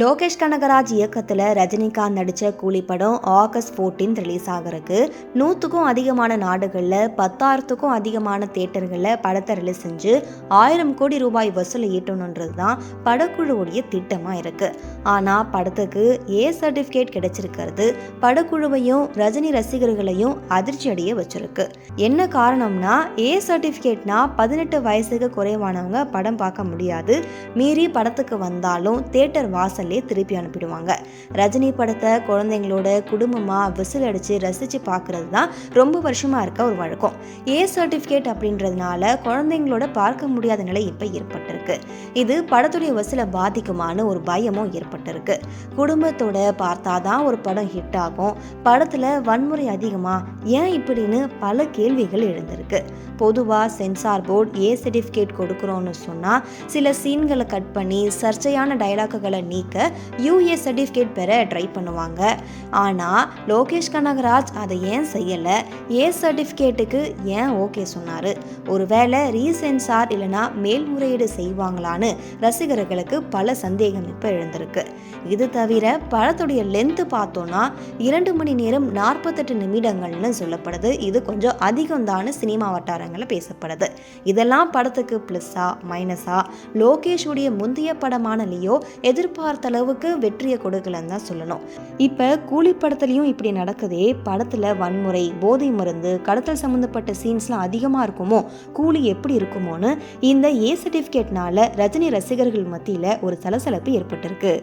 லோகேஷ் கனகராஜ் இயக்கத்தில் ரஜினிகாந்த் நடித்த கூலி படம் ஆகஸ்ட் ஃபோர்டீன் ரிலீஸ் ஆகிறதுக்கு நூற்றுக்கும் அதிகமான நாடுகளில் பத்தாயிரத்துக்கும் அதிகமான தேட்டர்களில் படத்தை ரிலீஸ் செஞ்சு ஆயிரம் கோடி ரூபாய் வசூல் ஈட்டணுன்றது தான் படக்குழுவுடைய திட்டமாக இருக்குது ஆனால் படத்துக்கு ஏ சர்டிஃபிகேட் கிடைச்சிருக்கிறது. படக்குழுவையும் ரஜினி ரசிகர்களையும் அதிர்ச்சி அடைய வச்சிருக்கு. என்ன காரணம்னா ஏ சர்டிஃபிகேட்னா பதினெட்டு வயசுக்கு குறைவானவங்க படம் பார்க்க முடியாது. மீறி படத்துக்கு வந்தாலும் தேட்டர் வாசல் வாசல்லே திருப்பி அனுப்பிடுவாங்க. ரஜினி படத்தை குழந்தைங்களோட குடும்பமாக விசில் அடித்து ரசித்து பார்க்குறது தான் ரொம்ப வருஷமாக இருக்க ஒரு வழக்கம். ஏ சர்டிஃபிகேட் அப்படின்றதுனால குழந்தைங்களோட பார்க்க முடியாத நிலை இப்போ ஏற்பட்டிருக்கு. இது படத்துடைய வசூலை பாதிக்குமான்னு ஒரு பயமும் ஏற்பட்டிருக்கு. குடும்பத்தோட பார்த்தா தான் ஒரு படம் ஹிட் ஆகும். படத்தில் வன்முறை அதிகமா ஏன் இப்படின்னு பல கேள்விகள் எழுந்திருக்கு. பொதுவாக சென்சார் போர்டு ஏ சர்டிஃபிகேட் கொடுக்குறோன்னு சொன்னால் சில சீன்களை கட் பண்ணி சர்ச்சையான டைலாக்குகளை நீக்கி யூஏ சர்டிஃபிகேட் பெற ட்ரை பண்ணுவாங்க. ஆனால் லோகேஷ் கனகராஜ் அதை ஏன் செய்யலை? ஏ சர்டிஃபிகேட்டுக்கு ஏன் ஓகே சொன்னார்? ஒருவேளை ரீசென்சார் இல்லைனா மேல்முறையீடு செய்வாங்களான்னு ரசிகர்களுக்கு பல சந்தேகம் இப்போ எழுந்திருக்கு. இது தவிர படத்துடைய லென்த்து பார்த்தோன்னா இரண்டு மணி நேரம் நாற்பத்தெட்டு நிமிடங்கள்னு சொல்லப்படுது. இது கொஞ்சம் அதிகம்தான்னு சினிமா வட்டாரங்களில் பேசப்படுது. இதெல்லாம் படத்துக்கு ப்ளஸ்ஸா மைனஸா லோகேஷுடைய முந்தைய படமான லியோ எதிர்பார்த்த அளவுக்கு வெற்றியை கொடுக்கலன்னு தான் சொல்லணும். இப்போ கூலி படத்துலையும் இப்படி நடக்குதே படத்தில் வன்முறை போதை மருந்து கடத்தல் சம்மந்தப்பட்ட சீன்ஸ்லாம் அதிகமாக இருக்குமோ கூலி எப்படி இருக்குமோன்னு இந்த ஏ சர்டிஃபிகேட்னால ரஜினி ரசிகர்கள் மத்தியில் ஒரு சலசலப்பு ஏற்பட்டிருக்கு.